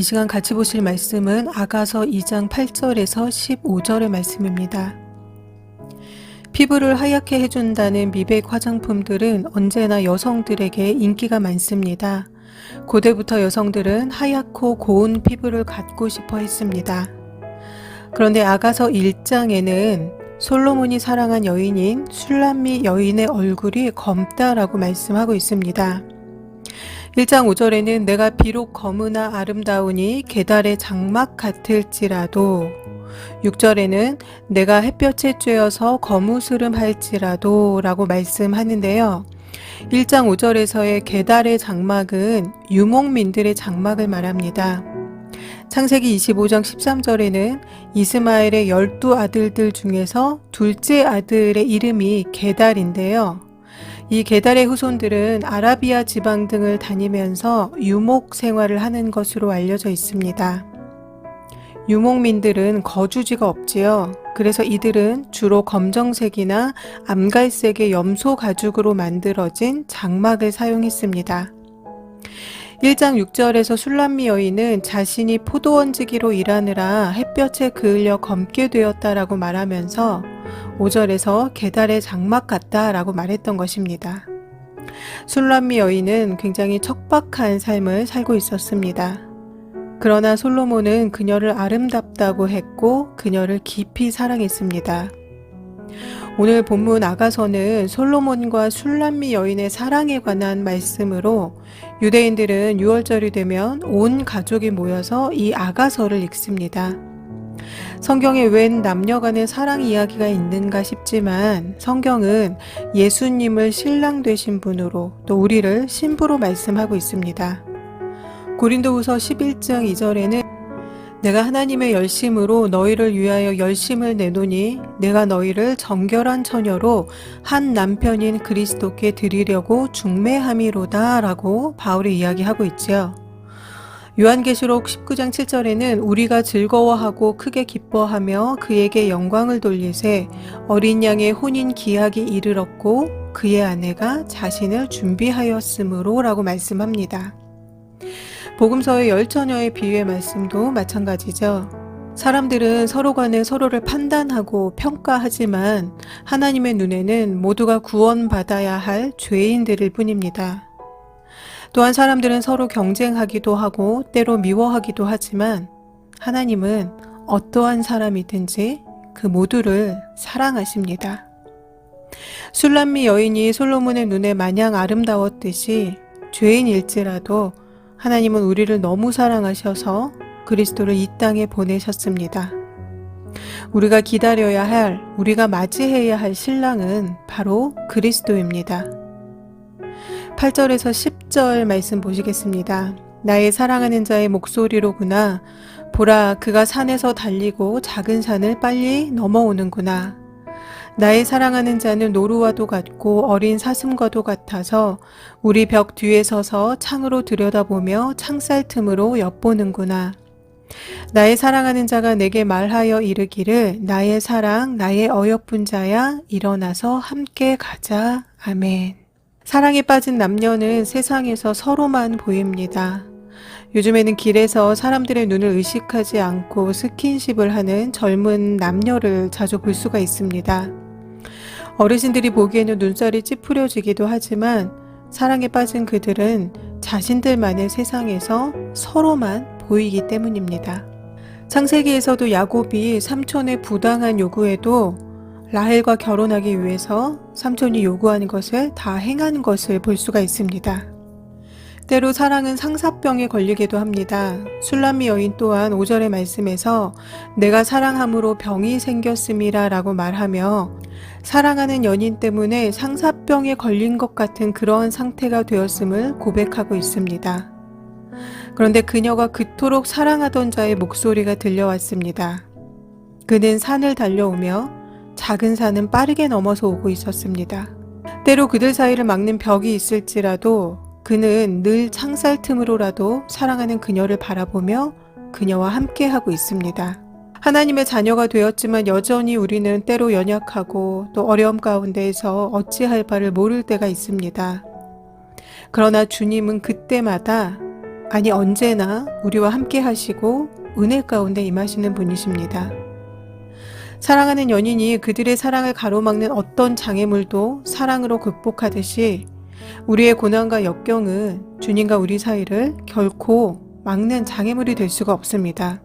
이 시간 같이 보실 말씀은 아가서 2장 8절에서 15절의 말씀입니다. 피부를 하얗게 해준다는 미백 화장품들은 언제나 여성들에게 인기가 많습니다. 고대부터 여성들은 하얗고 고운 피부를 갖고 싶어 했습니다. 그런데 아가서 1장에는 솔로몬이 사랑한 여인인 술람미 여인의 얼굴이 검다라고 말씀하고 있습니다. 1장 5절에는 내가 비록 검으나 아름다우니 계달의 장막 같을지라도 6절에는 내가 햇볕에 쬐어서 거무스름 할지라도 라고 말씀하는데요. 1장 5절에서의 계달의 장막은 유목민들의 장막을 말합니다. 창세기 25장 13절에는 이스마엘의 열두 아들들 중에서 둘째 아들의 이름이 게달인데요. 이 게달의 후손들은 아라비아 지방 등을 다니면서 유목 생활을 하는 것으로 알려져 있습니다. 유목민들은 거주지가 없지요. 그래서 이들은 주로 검정색이나 암갈색의 염소 가죽으로 만들어진 장막을 사용했습니다. 1장 6절에서 술람미 여인은 자신이 포도원지기로 일하느라 햇볕에 그을려 검게 되었다라고 말하면서 5절에서 계달의 장막 같다 라고 말했던 것입니다. 술람미 여인은 굉장히 척박한 삶을 살고 있었습니다. 그러나 솔로몬은 그녀를 아름답다고 했고 그녀를 깊이 사랑했습니다. 오늘 본문 아가서는 솔로몬과 술람미 여인의 사랑에 관한 말씀으로 유대인들은 6월절이 되면 온 가족이 모여서 이 아가서를 읽습니다. 성경에 웬 남녀 간의 사랑 이야기가 있는가 싶지만 성경은 예수님을 신랑 되신 분으로 또 우리를 신부로 말씀하고 있습니다. 고린도후서 11장 2절에는 내가 하나님의 열심으로 너희를 위하여 열심을 내노니 내가 너희를 정결한 처녀로 한 남편인 그리스도께 드리려고 중매함이로다 라고 바울이 이야기하고 있지요. 요한계시록 19장 7절에는 우리가 즐거워하고 크게 기뻐하며 그에게 영광을 돌리세 어린 양의 혼인 기약이 이르렀고 그의 아내가 자신을 준비하였으므로 라고 말씀합니다. 복음서의 열 처녀의 비유의 말씀도 마찬가지죠. 사람들은 서로 간에 서로를 판단하고 평가하지만 하나님의 눈에는 모두가 구원받아야 할 죄인들일 뿐입니다. 또한 사람들은 서로 경쟁하기도 하고 때로 미워하기도 하지만 하나님은 어떠한 사람이든지 그 모두를 사랑하십니다. 술람미 여인이 솔로몬의 눈에 마냥 아름다웠듯이 죄인일지라도 하나님은 우리를 너무 사랑하셔서 그리스도를 이 땅에 보내셨습니다. 우리가 기다려야 할, 우리가 맞이해야 할 신랑은 바로 그리스도입니다. 8절에서 10절 말씀 보시겠습니다. 나의 사랑하는 자의 목소리로구나. 보라, 그가 산에서 달리고 작은 산을 빨리 넘어오는구나. 나의 사랑하는 자는 노루와도 같고 어린 사슴과도 같아서 우리 벽 뒤에 서서 창으로 들여다보며 창살 틈으로 엿보는구나. 나의 사랑하는 자가 내게 말하여 이르기를 나의 사랑, 나의 어여쁜 자야, 일어나서 함께 가자. 아멘. 사랑에 빠진 남녀는 세상에서 서로만 보입니다. 요즘에는 길에서 사람들의 눈을 의식하지 않고 스킨십을 하는 젊은 남녀를 자주 볼 수가 있습니다. 어르신들이 보기에는 눈살이 찌푸려지기도 하지만 사랑에 빠진 그들은 자신들만의 세상에서 서로만 보이기 때문입니다. 창세기에서도 야곱이 삼촌의 부당한 요구에도 라헬과 결혼하기 위해서 삼촌이 요구하는 것을 다 행하는 것을 볼 수가 있습니다. 때로 사랑은 상사병에 걸리기도 합니다. 술람미 여인 또한 5절의 말씀에서 내가 사랑함으로 병이 생겼음이라 라고 말하며 사랑하는 연인 때문에 상사병에 걸린 것 같은 그러한 상태가 되었음을 고백하고 있습니다. 그런데 그녀가 그토록 사랑하던 자의 목소리가 들려왔습니다. 그는 산을 달려오며 작은 산은 빠르게 넘어서 오고 있었습니다. 때로 그들 사이를 막는 벽이 있을지라도 그는 늘 창살 틈으로라도 사랑하는 그녀를 바라보며 그녀와 함께하고 있습니다. 하나님의 자녀가 되었지만 여전히 우리는 때로 연약하고 또 어려움 가운데에서 어찌할 바를 모를 때가 있습니다. 그러나 주님은 그때마다 아니 언제나 우리와 함께 하시고 은혜 가운데 임하시는 분이십니다. 사랑하는 연인이 그들의 사랑을 가로막는 어떤 장애물도 사랑으로 극복하듯이 우리의 고난과 역경은 주님과 우리 사이를 결코 막는 장애물이 될 수가 없습니다.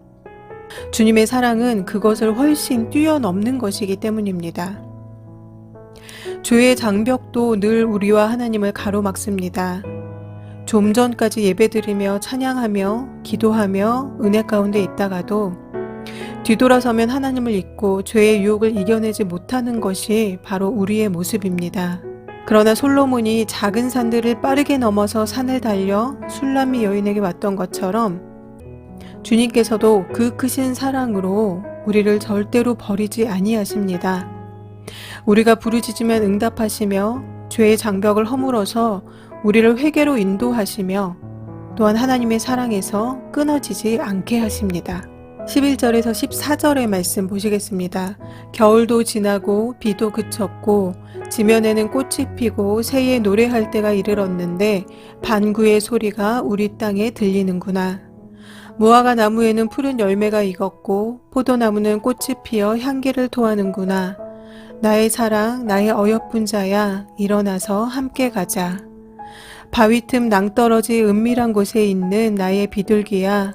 주님의 사랑은 그것을 훨씬 뛰어넘는 것이기 때문입니다. 죄의 장벽도 늘 우리와 하나님을 가로막습니다. 좀 전까지 예배드리며 찬양하며 기도하며 은혜 가운데 있다가도 뒤돌아서면 하나님을 잊고 죄의 유혹을 이겨내지 못하는 것이 바로 우리의 모습입니다. 그러나 솔로몬이 작은 산들을 빠르게 넘어서 산을 달려 술람미 여인에게 왔던 것처럼 주님께서도 그 크신 사랑으로 우리를 절대로 버리지 아니하십니다. 우리가 부르짖으면 응답하시며 죄의 장벽을 허물어서 우리를 회개로 인도하시며 또한 하나님의 사랑에서 끊어지지 않게 하십니다. 11절에서 14절의 말씀 보시겠습니다. 겨울도 지나고 비도 그쳤고 지면에는 꽃이 피고 새에 노래할 때가 이르렀는데 반구의 소리가 우리 땅에 들리는구나. 무화과 나무에는 푸른 열매가 익었고 포도나무는 꽃이 피어 향기를 토하는구나. 나의 사랑, 나의 어여쁜 자야, 일어나서 함께 가자. 바위 틈 낭떠러지 은밀한 곳에 있는 나의 비둘기야,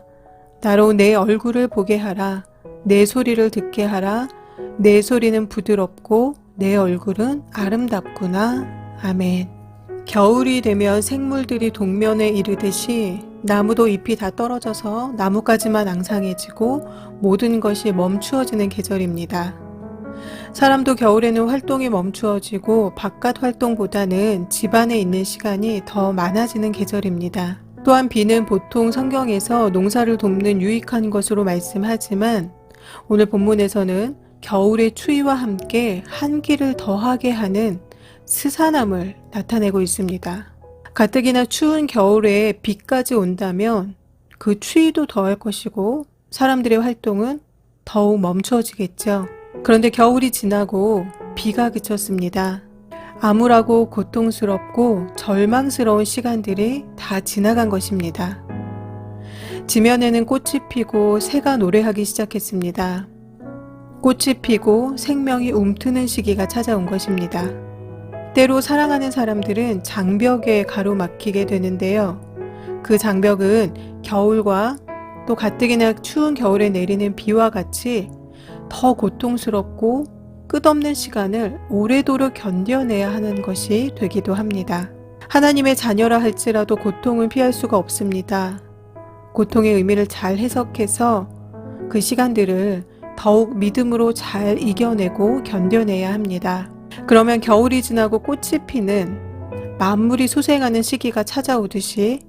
나로 내 얼굴을 보게 하라. 내 소리를 듣게 하라. 내 소리는 부드럽고 내 얼굴은 아름답구나. 아멘. 겨울이 되면 생물들이 동면에 이르듯이 나무도 잎이 다 떨어져서 나뭇가지만 앙상해지고 모든 것이 멈추어지는 계절입니다. 사람도 겨울에는 활동이 멈추어지고 바깥 활동보다는 집 안에 있는 시간이 더 많아지는 계절입니다. 또한 비는 보통 성경에서 농사를 돕는 유익한 것으로 말씀하지만 오늘 본문에서는 겨울의 추위와 함께 한기를 더하게 하는 스산함을 나타내고 있습니다. 가뜩이나 추운 겨울에 비까지 온다면 그 추위도 더할 것이고 사람들의 활동은 더욱 멈춰지겠죠. 그런데 겨울이 지나고 비가 그쳤습니다. 암울하고 고통스럽고 절망스러운 시간들이 다 지나간 것입니다. 지면에는 꽃이 피고 새가 노래하기 시작했습니다. 꽃이 피고 생명이 움트는 시기가 찾아온 것입니다. 때로 사랑하는 사람들은 장벽에 가로막히게 되는데요. 그 장벽은 겨울과 또 가뜩이나 추운 겨울에 내리는 비와 같이 더 고통스럽고 끝없는 시간을 오래도록 견뎌내야 하는 것이 되기도 합니다. 하나님의 자녀라 할지라도 고통을 피할 수가 없습니다. 고통의 의미를 잘 해석해서 그 시간들을 더욱 믿음으로 잘 이겨내고 견뎌내야 합니다. 그러면 겨울이 지나고 꽃이 피는 만물이 소생하는 시기가 찾아오듯이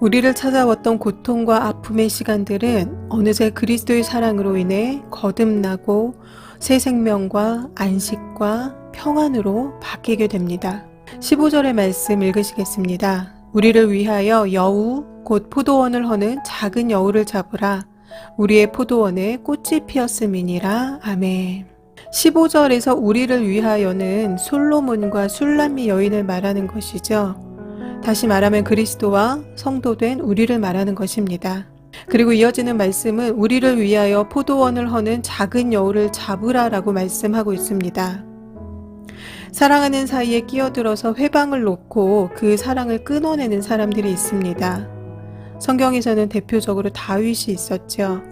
우리를 찾아왔던 고통과 아픔의 시간들은 어느새 그리스도의 사랑으로 인해 거듭나고 새 생명과 안식과 평안으로 바뀌게 됩니다. 15절의 말씀 읽으시겠습니다. 우리를 위하여 여우, 곧 포도원을 허는 작은 여우를 잡으라. 우리의 포도원에 꽃이 피었음이니라. 아멘. 15절에서 우리를 위하여는 솔로몬과 술람미 여인을 말하는 것이죠. 다시 말하면 그리스도와 성도된 우리를 말하는 것입니다. 그리고 이어지는 말씀은 우리를 위하여 포도원을 허는 작은 여우를 잡으라라고 말씀하고 있습니다. 사랑하는 사이에 끼어들어서 회방을 놓고 그 사랑을 끊어내는 사람들이 있습니다. 성경에서는 대표적으로 다윗이 있었죠.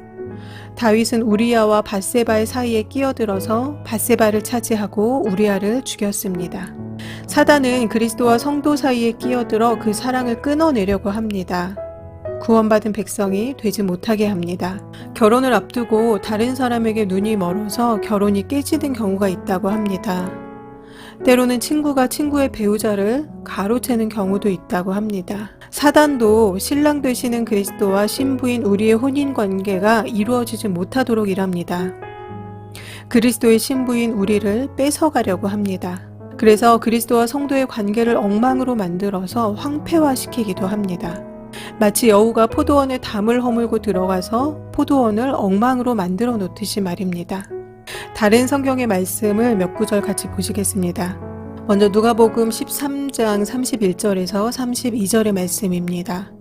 다윗은 우리아와 바세바의 사이에 끼어들어서 바세바를 차지하고 우리아를 죽였습니다. 사단은 그리스도와 성도 사이에 끼어들어 그 사랑을 끊어내려고 합니다. 구원받은 백성이 되지 못하게 합니다. 결혼을 앞두고 다른 사람에게 눈이 멀어서 결혼이 깨지는 경우가 있다고 합니다. 때로는 친구가 친구의 배우자를 가로채는 경우도 있다고 합니다. 사단도 신랑 되시는 그리스도와 신부인 우리의 혼인 관계가 이루어지지 못하도록 일합니다. 그리스도의 신부인 우리를 뺏어가려고 합니다. 그래서 그리스도와 성도의 관계를 엉망으로 만들어서 황폐화시키기도 합니다. 마치 여우가 포도원에 담을 허물고 들어가서 포도원을 엉망으로 만들어 놓듯이 말입니다. 다른 성경의 말씀을 몇 구절 같이 보시겠습니다. 먼저 누가복음 13장 31절에서 32절의 말씀입니다.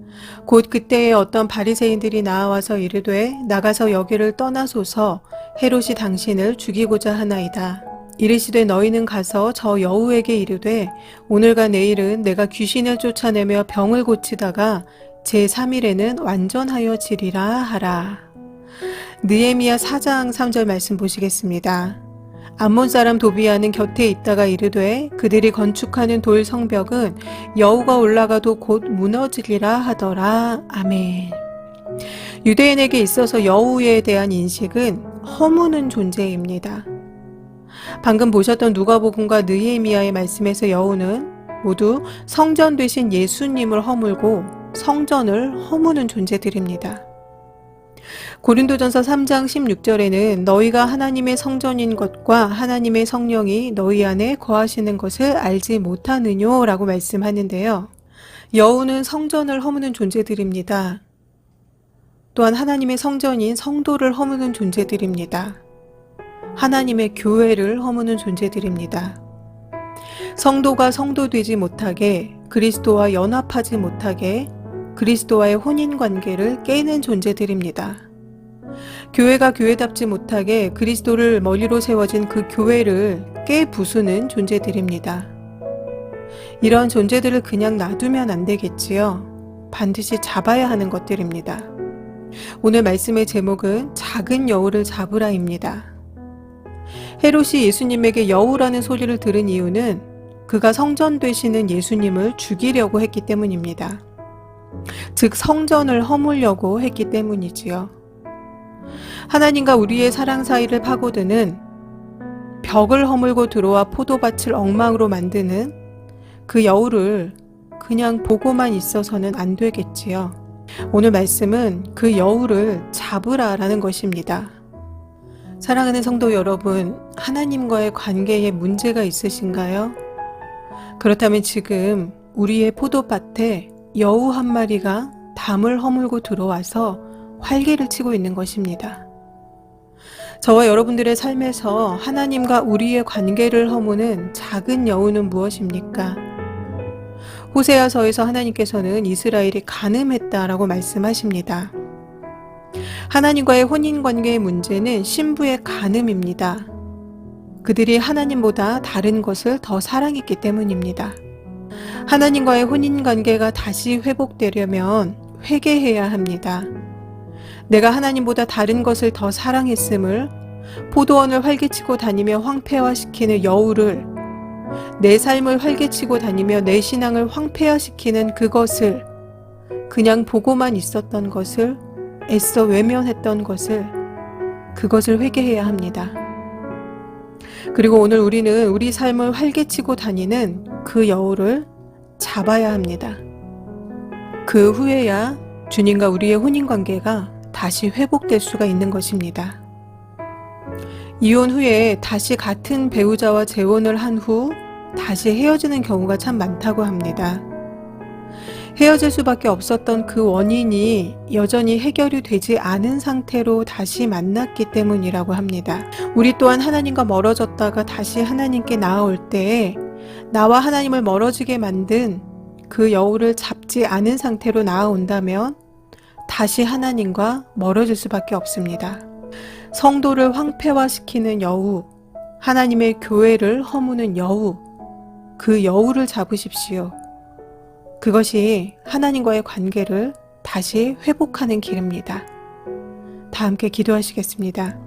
곧 그때에 어떤 바리새인들이 나와서 이르되 나가서 여기를 떠나소서 헤롯이 당신을 죽이고자 하나이다. 이르시되 너희는 가서 저 여우에게 이르되 오늘과 내일은 내가 귀신을 쫓아내며 병을 고치다가 제3일에는 완전하여 지리라 하라. 느에미야 4장 3절 말씀 보시겠습니다. 암몬 사람 도비아는 곁에 있다가 이르되 그들이 건축하는 돌 성벽은 여우가 올라가도 곧 무너지리라 하더라. 아멘. 유대인에게 있어서 여우에 대한 인식은 허무는 존재입니다. 방금 보셨던 누가복음과 느헤미야의 말씀에서 여우는 모두 성전 되신 예수님을 허물고 성전을 허무는 존재들입니다. 고린도전서 3장 16절에는 너희가 하나님의 성전인 것과 하나님의 성령이 너희 안에 거하시는 것을 알지 못하느뇨 라고 말씀하는데요. 여우는 성전을 허무는 존재들입니다. 또한 하나님의 성전인 성도를 허무는 존재들입니다. 하나님의 교회를 허무는 존재들입니다. 성도가 성도 되지 못하게 그리스도와 연합하지 못하게 그리스도와의 혼인 관계를 깨는 존재들입니다. 교회가 교회답지 못하게 그리스도를 머리로 세워진 그 교회를 깨 부수는 존재들입니다. 이런 존재들을 그냥 놔두면 안 되겠지요. 반드시 잡아야 하는 것들입니다. 오늘 말씀의 제목은 작은 여우를 잡으라입니다. 헤롯이 예수님에게 여우라는 소리를 들은 이유는 그가 성전 되시는 예수님을 죽이려고 했기 때문입니다. 즉 성전을 허물려고 했기 때문이지요. 하나님과 우리의 사랑 사이를 파고드는 벽을 허물고 들어와 포도밭을 엉망으로 만드는 그 여우를 그냥 보고만 있어서는 안 되겠지요. 오늘 말씀은 그 여우를 잡으라라는 것입니다. 사랑하는 성도 여러분, 하나님과의 관계에 문제가 있으신가요? 그렇다면 지금 우리의 포도밭에 여우 한 마리가 담을 허물고 들어와서 활개를 치고 있는 것입니다. 저와 여러분들의 삶에서 하나님과 우리의 관계를 허무는 작은 여우는 무엇입니까? 호세아서에서 하나님께서는 이스라엘이 간음했다라고 말씀하십니다. 하나님과의 혼인 관계의 문제는 신부의 간음입니다. 그들이 하나님보다 다른 것을 더 사랑했기 때문입니다. 하나님과의 혼인 관계가 다시 회복되려면 회개해야 합니다. 내가 하나님보다 다른 것을 더 사랑했음을 포도원을 활개치고 다니며 황폐화시키는 여우를 내 삶을 활개치고 다니며 내 신앙을 황폐화시키는 그것을 그냥 보고만 있었던 것을 애써 외면했던 것을 그것을 회개해야 합니다. 그리고 오늘 우리는 우리 삶을 활개치고 다니는 그 여우를 잡아야 합니다. 그 후에야 주님과 우리의 혼인 관계가 다시 회복될 수가 있는 것입니다. 이혼 후에 다시 같은 배우자와 재혼을 한 후 다시 헤어지는 경우가 참 많다고 합니다. 헤어질 수밖에 없었던 그 원인이 여전히 해결이 되지 않은 상태로 다시 만났기 때문이라고 합니다. 우리 또한 하나님과 멀어졌다가 다시 하나님께 나아올 때에 나와 하나님을 멀어지게 만든 그 여우를 잡지 않은 상태로 나아온다면 다시 하나님과 멀어질 수밖에 없습니다. 성도를 황폐화시키는 여우, 하나님의 교회를 허무는 여우, 그 여우를 잡으십시오. 그것이 하나님과의 관계를 다시 회복하는 길입니다. 다 함께 기도하시겠습니다.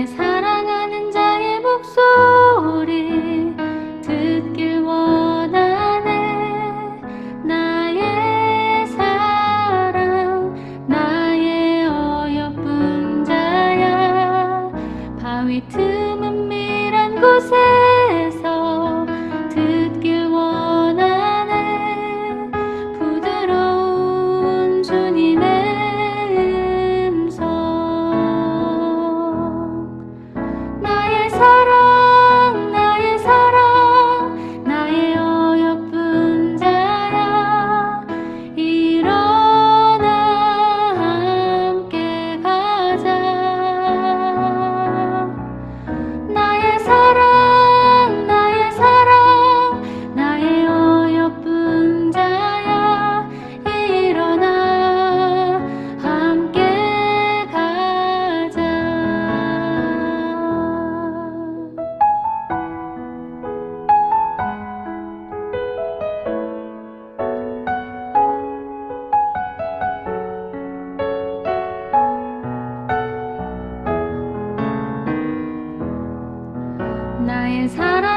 나의 사랑 사랑